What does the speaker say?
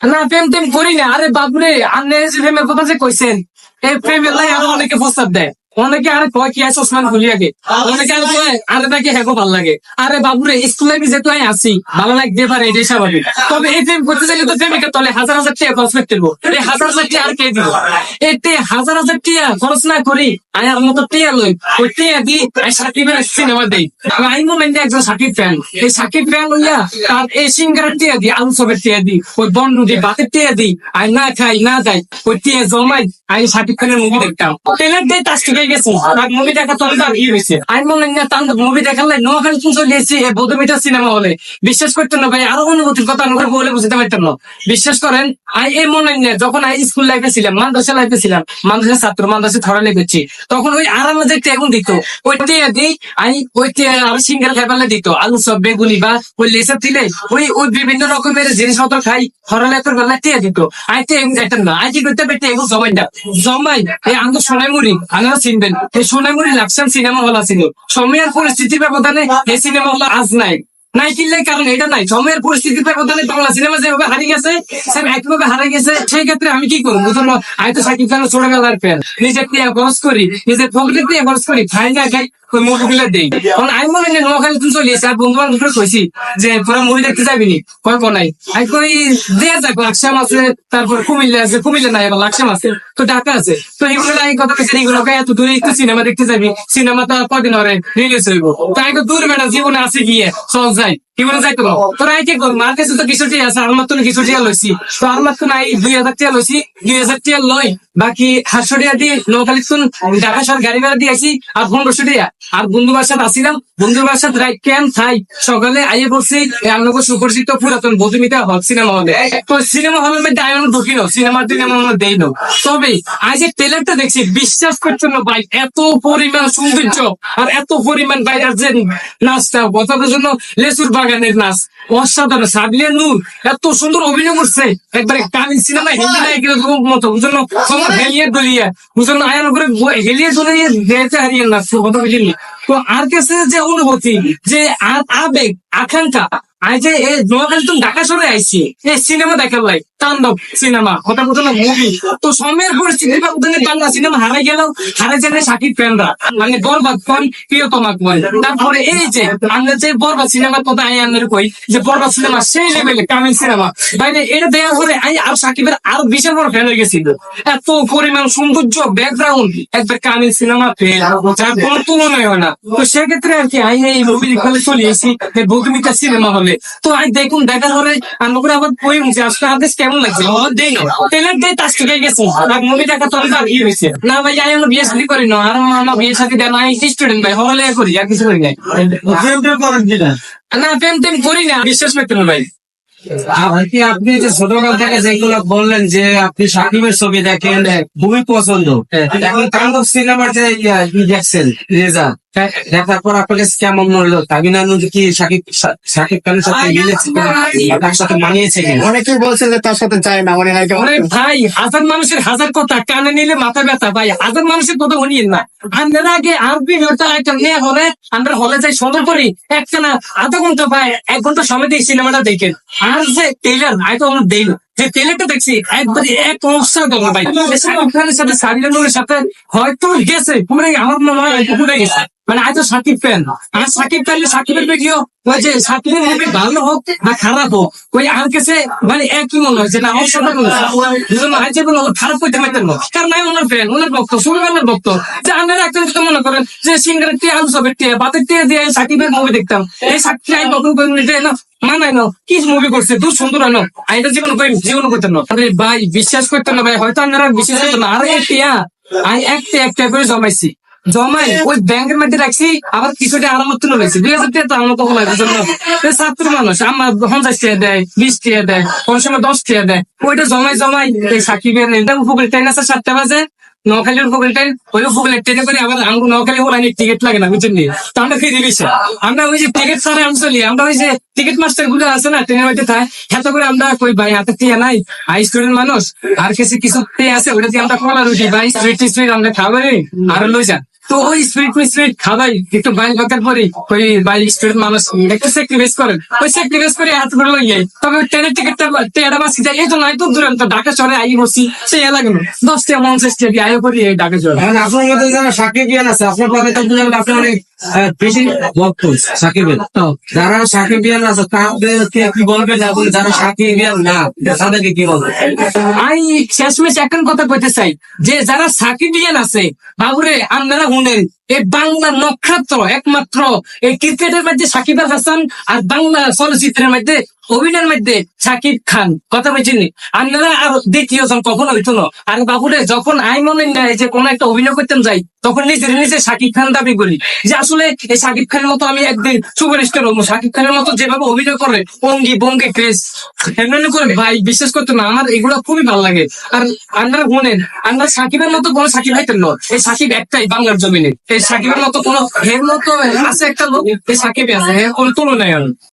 না, প্রেম টেম করি না। আরে বাবুরে, আন্নে প্রেমের কথা যে কইছেন এই প্রেমের লাই আরও অনেকে প্রস্তাব দেয়। অনেকে আরে কয় কি আছে ওসমান গুলিয়াকে অনেকে আরে কয়, আরে ভালো লাগে। আরে বাবুরে স্কুলে আমি আছি, ভালো লাগতে পারে এটাই স্বাভাবিক। তবে এই প্রেম করতে চাইলে তো প্রেমিকের তলে হাজার হাজার টাকা খরচ করতে এই হাজার হাজার আর কে দিব? এতে হাজার হাজার খরচ না করি, আমি মতো টিয়া লই, ওই টিয়া দি আমি সাকিবের সিনেমা দেই। আমি মনে হয় একজন সাকিব ফ্যান এই সাকিব ফ্যান লইয়া তার এই সিঙ্গারের টিয়া দি আলু সবের টিয়া দি ওই বন্ধু দি বাতের টিয়া দি না খাই না যাই ওই টিয়া জমাই আমি সাকিব খানের মুভি দেখতাম। ট্রেলার দিয়ে তার চুকে গেছে। আর মুভি দেখা তো তার ইয়ে হয়েছে। আমি মনে না তার মুভি দেখালে নোয়াখালী এসেছি এই বৌদ্ধমিটা সিনেমা হলে। বিশ্বাস করতেন না ভাই, আরও অনুভূতির কথা আমি বলে বুঝতে পারতাম না। বিশ্বাস করেন, আই এই মনে যখন আই স্কুল লাইফে ছিলাম, মাদ্রাসা লাইফে ছিলাম, মাদ্রাসার ছাত্র মাদ্রাসা থরা লেগেছি তখন ওই আরামে যে টেগুন দিত। ওই টিয়া দিই আমি সিঙ্গেল খাইপালে দিত। আলু সব, বেগুনি বা ওই লেসার দিলে ওই ওই বিভিন্ন রকমের জিনিসপত্র খাই হরলেখের বেলা টিয়া দিত। আই টিয়া যেতাম না আই কি করতে পারতে এগুলো জমাই না জমাই, এই আঙ্গ সোনাইমুড়ি আপনারা চিনবেন। এই সোনাইমুড়ি লাকসাম সিনেমা হল আছিল সময়ের পরিস্থিতির ব্যবধানে এই সিনেমা হল আজ নাই। নাই কিনলে কারণ এটা নাই। সময়ের পরিস্থিতির ব্যবধানে বাংলা সিনেমা যেভাবে হারিয়ে গেছে সে একইভাবে হারে গেছে সেই ক্ষেত্রে আমি কি করব বুঝলো আমি তো সাকিব খানের ছোটবেলার ফ্যান নিজের দিয়ে খরচ করি নিজের পকেটে দিয়ে খরচ করি খাই ওই মুভিগুলো দেই। কারণ আমি মনে হয় নোয়াখালী তুমি চলে এসে আর বন্ধু বান্ধব কইছি যে তোরা মুভি দেখতে যাবি নি। কয় নাই। আমি কই দেয়া যাক লাকসাম আছে তারপর কুমিল্লা আছে কুমিল্লা নাই আবার লাকসাম আছে তো ঢাকা আছে। তো এগুলো আমি কথা কইছি এগুলো এত দূরে একটু সিনেমা দেখতে যাবি। সিনেমা তো কদিন হরে রিলিজ হইব। তাই তো দূর বেড়া জীবনে আছে গিয়ে সহজ যাই। কি বলে যাইতো তোরা এই মার কাছে তো কিছু টিয়া আছে আমার তো কিছু টিয়া লইছি। তো আমার তো নাই দুই হাজার টিয়া লইছি দুই হাজার টিয়া লই বাকি সাতশো টিয়া দিয়ে নোয়াখালী শুন ঢাকা শহর গাড়ি ভাড়া দিয়ে আসি আর পনেরোশো টিয়া। আর বন্ধু বাসাত আসিলাম বন্ধু বাসাত রাইট ক্যান থাই সকালে আইয়ে পড়ছি আমাকে সুপরিচিত পুরাতন বধুমিতা হল সিনেমা হলে। তো সিনেমা হলের মধ্যে আমি ঢুকি সিনেমার দিন আমার দেই না তবে আজ এই ট্রেলারটা দেখছি বিশ্বাস করছেন না ভাই এত পরিমাণ সৌন্দর্য আর এত পরিমাণ ভাই আর যে নাচটা বছরের জন্য লেসুর বাগানের নাচ অসাধারণ। সাবিয়া নূর এত সুন্দর অভিনয় করছে। একবারে কামিন সিনেমা হিন্দি নায়কের মতো বুঝলো? তোমার হেলিয়ে দলিয়ে করে হেলিয়ে দলিয়ে দেখতে হারিয়ে নাচ কথা বুঝলি। তো আর কাছে যে অনুভূতি যে আবেগ আকাঙ্ক্ষা আজ যে এই নোয়াখালী তুমি ঢাকা শহরে আইছি এই সিনেমা দেখার লাই কথা তো গেল গেলে মানে কয় যে যে কামিল আর বিশাল বড় ফ্যান হয়ে গেছিল। এত পরিমাণ সৌন্দর্য ব্যাকগ্রাউন্ড একবার কামিল সিনেমা ফেল তুলনায় হয় না। তো সেক্ষেত্রে আর কি আই এই মুভি দেখতে চলে এসেছি সিনেমা হলে। তো আই দেখুন, দেখার পরে আমরা আবার কই যে আদেশ কেমন লাগছে ও দেই না দিয়ে তাস থেকে গেছে আর মুভি দেখা তো আর ই হয়েছে। না ভাই আমি আমরা বিয়ে শাদী করি না আর আমার বিয়ে শাদী দেন আমি স্টুডেন্ট ভাই হলে করি আর কিছু করি নাই। না? প্রেম টেম করি না বিশ্বাস করতেন ভাই। কি আপনি যে ছোটকাল থেকে যেগুলো বললেন যে আপনি সাকিবের ছবি দেখেন খুবই পছন্দ। এখন তাণ্ডব সিনেমার যে ইয়া, দেখছেন রেজাল্ট দেখার পর আপনার কাছে কেমন মনে হলো? তামিনা নদী কি সাকিব সাকিব খানের সাথে মিলেছে তার সাথে মানিয়েছে কিনা? অনেকেই বলছে যে তার সাথে যায় না মানে ভাই হাজার মানুষের হাজার কথা কানে নিলে মাথা ব্যথা ভাই। হাজার মানুষের কথা শুনিয়ে না। আমরা আগে আরবি হতে একটা মেয়ে হলে আমরা হলে যাই সুন্দর করি একখানা আধা ঘণ্টা ভাই এক ঘণ্টা সময় দিয়ে সিনেমাটা দেখেন আর যে টেলার আই তো আমরা দেই না। যে টেলারটা দেখছি একবারে এক অসাধারণ ভাই। শাকিব খানের সাথে সারিয়া নুরের সাথে হয়তো গেছে পুরে আমার মনে হয় পুরে গেছে। মানে আজ সাকিব ফ্যান আর সাকিব ফ্যান সাকিবের ভিডিও ওই যে সাকিবের মুভি ভালো হোক বা খারাপ হোক, ওই আর কাছে মানে একই মনে হয় যে না অসাধারণ দুজন আজ খারাপ করতে পারতেন না। কারণ আমি ওনার ফ্যান ওনার ভক্ত ছোটবেলার ভক্ত। যে আপনারা একটা জিনিস মনে করেন যে সিঙ্গারের টিয়া আলু সবের টিয়া, বাতের টিয়া দিয়ে সাকিবের মুভি দেখতাম, এই সাকিব আমি কখন করে না মানাই না। কি মুভি করছে? দূর সুন্দর আনো তো জীবন করি, জীবন করতেন না। আরে ভাই, বিশ্বাস করতেন না ভাই, হয়তো আপনারা বিশ্বাস করতেন না। আরে টিয়া আমি একটা একটা করে জমাইছি। জমাই ওই ব্যাংকের মধ্যে রাখছি আবার কিছুটা আমার মতন রয়েছে দুই হাজার টাকা তো আমার কখন লাগে বুঝলেন ছাত্র মানুষ আমার পঞ্চাশ টাকা দেয় বিশ টাকা দেয় কোন সময় দশ টাকা দেয়। ওইটা জমাই জমাই এই সাকিবের এটা উপকূল ট্রেন আছে সাতটা বাজে নখালির উপকূল ট্রেন ওই উপকূলের ট্রেনে করে আবার ওরা টিকিট লাগে না নি? তো আমরা ফিরে দিছে আমরা ওই যে টিকিট ছাড়া আমি চলি আমরা ওই যে টিকিট মাস্টারগুলো আছে না ট্রেনের মধ্যে থাকে এত করে আমরা কই ভাই হাতে টিয়া নাই হাই স্টুডেন্ট মানুষ আর কিছু কিছু টিয়া আছে ওটা দিয়ে আমরা কলা রুটি ভাই সুইট সুইট আমরা খাবারই আর লই যান। তো ওই সুইট খাবাই। একটু পরে ওই বাইল স্টুডেন্ট মানুষ একটু স্যাক্রিফাইস করেন ওই স্যাক্রিফাইস করে হাত করে লইয়ে তবে ট্রেনের টিকিটটা বাসি যায় এই তো নয় তো দূরান্ত। ঢাকা শহরে আই বসি সেই এলাকা দশটা মানুষ এসছে আয় করি ঢাকা শহরে। আপনার সাকিব আছে, আপনার কথা আপনার অনেক বেশি ভক্ত সাকিবের যারা সাকিব ইয়ান আছে তাদেরকে কি বলবেন আপনি যারা সাকিব না, তাদেরকে কি বলবে? আমি শেষমেশ এখন কথা কইতে চাই, যে যারা সাকিবিয়ান আছে, বাবুরে আপনারা শুনেন এই বাংলা নক্ষত্র একমাত্র এই ক্রিকেটের মধ্যে সাকিব আল হাসান আর বাংলা চলচ্চিত্রের মধ্যে, অভিনয়ের মধ্যে সাকিব খান। কথা বলছেন আপনারা আর দ্বিতীয় জন কখনো হইতো না। আর বাবুরে যখন আই মনে নেয় যে কোনো একটা অভিনয় করতেন যাই, তখন নিজের নিজে সাকিব খান দাবি করি যে, আসলে এই সাকিব খানের মতো আমি একদিন সুপারস্টার হব। সাকিব খানের মতো যেভাবে অভিনয় করে, অঙ্গি, বঙ্গে ক্রেস এমনি করে ভাই, বিশ্বাস করতো না, আমার এগুলো খুবই ভালো লাগে। আর আপনারা শুনেন আপনারা সাকিবের মতো কোনো সাকিব হাইতেন না। এই সাকিব একটাই বাংলার জমিনে। সাকিবের মতো কোনো হের মতো আছে একটা লোক সাকিব আছে এর কোনো তুলনায়